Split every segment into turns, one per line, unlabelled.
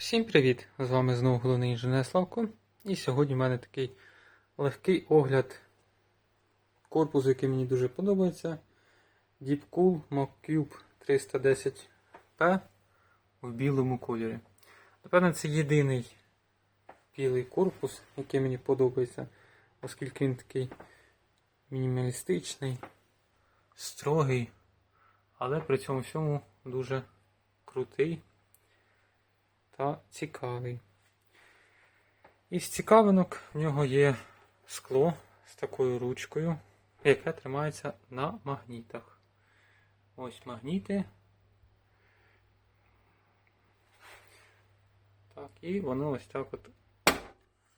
Всім привіт! З вами знову головний інженер Славко. І сьогодні в мене такий легкий огляд корпусу, який мені дуже подобається. Deepcool MockCube 310P в білому кольорі. Напевно, це єдиний білий корпус, який мені подобається, оскільки він такий мінімалістичний, строгий, але при цьому всьому дуже крутий та цікавий. Із цікавинок в нього є скло з такою ручкою, яке тримається на магнітах. Ось магніти. Так, і воно ось так от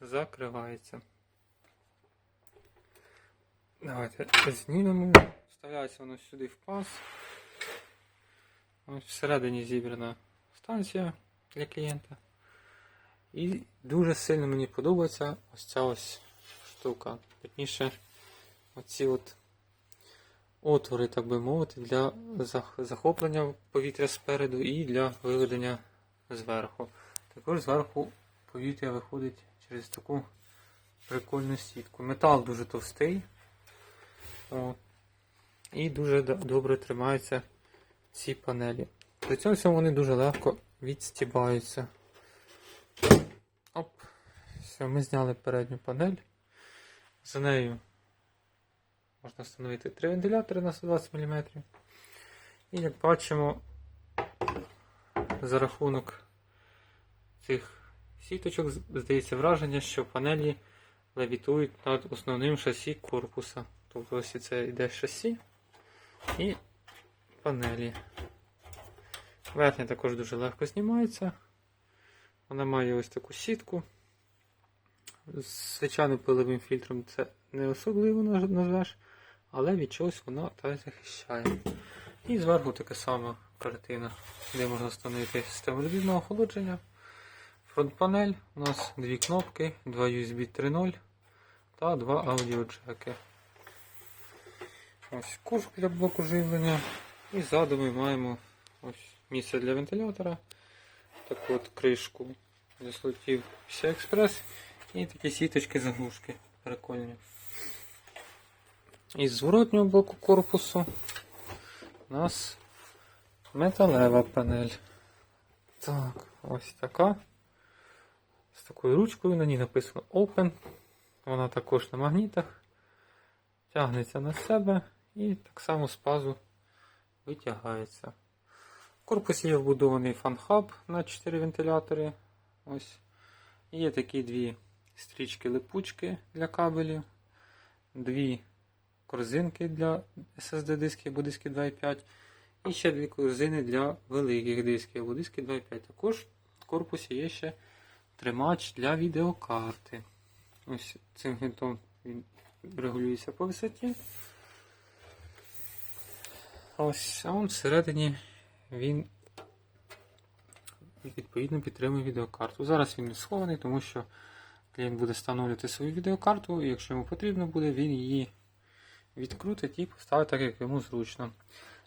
закривається. Давайте знімемо. Вставляється воно сюди в паз. Ось всередині зібрана станція для клієнта. І дуже сильно мені подобається ось ця ось штука. Точніше, оці от отвори, так би мовити, для захоплення повітря спереду і для виведення зверху. Також зверху повітря виходить через таку прикольну сітку. Метал дуже товстий. І дуже добре тримаються ці панелі. При цьому вони дуже легко відстібаються. Оп. Все, ми зняли передню панель. За нею можна встановити три вентилятори на 120 мм. І як бачимо, за рахунок цих сіточок здається враження, що панелі левітують над основним шасі корпуса. Тобто ось це йде шасі і панелі. Верхня також дуже легко знімається. Вона має ось таку сітку. З звичайним пиловим фільтром це не особливо назвеш, але від чогось вона та захищає. І зверху така сама картина, де можна встановити систему розбірного охолодження. Фронт-панель. У нас дві кнопки, два USB 3.0 та два аудіоджеки. Ось кушк для блоку живлення. І ззаду ми маємо ось місце для вентилятора. Таку от кришку для слотів Express і такі сіточки заглушки прикольні. Із зворотнього боку корпусу у нас металева панель. Так, ось така. З такою ручкою, на ній написано Open. Вона також на магнітах. Тягнеться на себе і так само з пазу витягається. Корпусі є вбудований фан-хаб на 4 вентилятори. Ось. Є такі дві стрічки-липучки для кабелів, дві корзинки для SSD дисків або дисків 2.5. І ще дві корзини для великих дисків або дисків 2.5. Також в корпусі є ще тримач для відеокарти. Ось цим гвинтом він регулюється по висоті. Ось, а он всередині він відповідно підтримує відеокарту. Зараз він не схований, тому що клієнт буде встановлювати свою відеокарту, і якщо йому потрібно буде, він її відкрутить і поставить так, як йому зручно.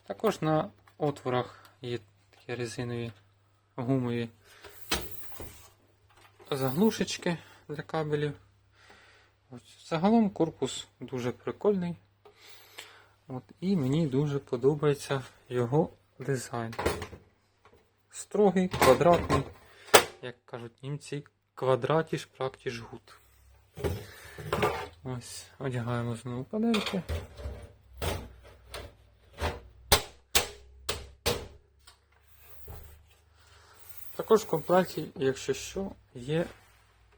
Також на отворах є такі резинові гумові заглушечки для кабелів. Ось. Загалом корпус дуже прикольний. От, і мені дуже подобається його дизайн. Строгий, квадратний, як кажуть німці, квадратіш практіш гуд. Ось, одягаємо знову панельки. Також в комплекті, якщо що, є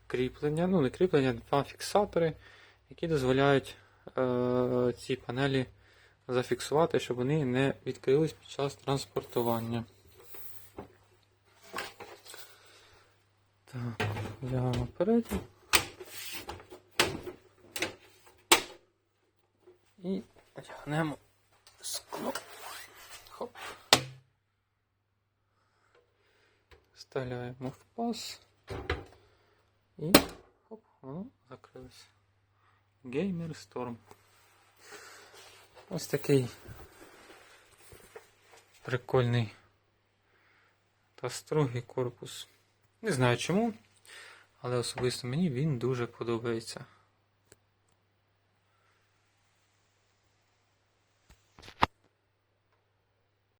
кріплення, ну не кріплення, два фіксатори, які дозволяють е, ці панелі зафіксувати, щоб вони не відкрились під час транспортування. Так, взяємо передню. І одягнемо скло. Хоп. Вставляємо в паз. І хоп, воно закрилось. Gamer Storm. Ось такий прикольний та строгий корпус. Не знаю чому, але особисто мені він дуже подобається.